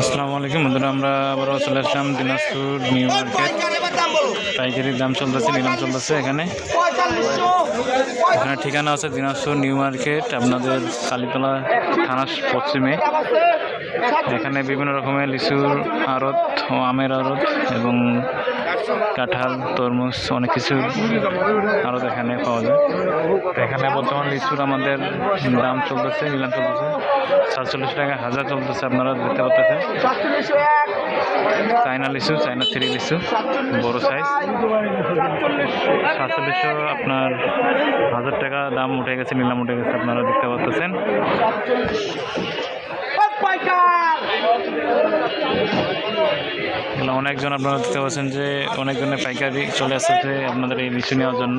আসসালামু আলাইকুম বন্ধুরা আমরা আবারও চলে আসলাম দিনাজপুর নিউ মার্কেট। পাইকারির দাম চলতেছে, নিলাম চলতেছে এখানে। এখানে ঠিকানা আছে দিনাজপুর নিউ মার্কেট, আপনাদের কালীতলা থানার পশ্চিমে। এখানে বিভিন্ন রকমের লিচুর আড়ত ও আমের আড়ত এবং কাঁঠাল, তরমুজ, অনেক কিছু আড়ত এখানে পাওয়া যায়। তো এখানে বর্তমান লিচুর আমাদের দাম চলতেছে নিলাম চলতেছে। সাতচল্লিশ টাকা হাজার চলতেছে, আপনারা দেখতে পাচ্ছেন। চায়না লিচু, চায়না থ্রি লিচু, বড় সাইজ সাতচল্লিশশো আপনার হাজার টাকা দাম উঠে গেছে নিলাম উঠে গেছে, আপনারা দেখতে পাচ্ছেন। এগুলো অনেকজন আপনারা দেখতে পাচ্ছেন যে অনেকজনের পাইকারি চলে আসছে আপনাদের এই লিচু নেওয়ার জন্য,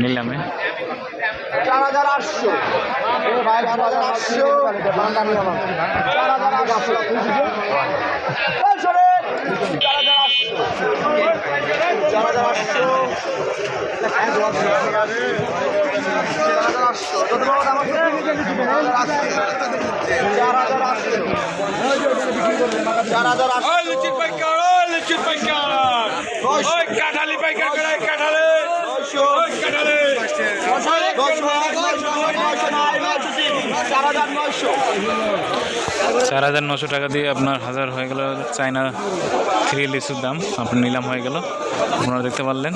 নিলামে। চার হাজার ওই লিচির পাইকার ওই লিচির পাইকার। ওই কাঁঠালি পাইকার করে কাঁঠালে। ওই কাঁঠালে। চার হাজার নশো টাকা দিয়ে আপনার হাজার হয়ে গেল চায়না থ্রি লিচুর দাম। আপনার নিলাম হয়ে গেল। আপনারা দেখতে পারলেন।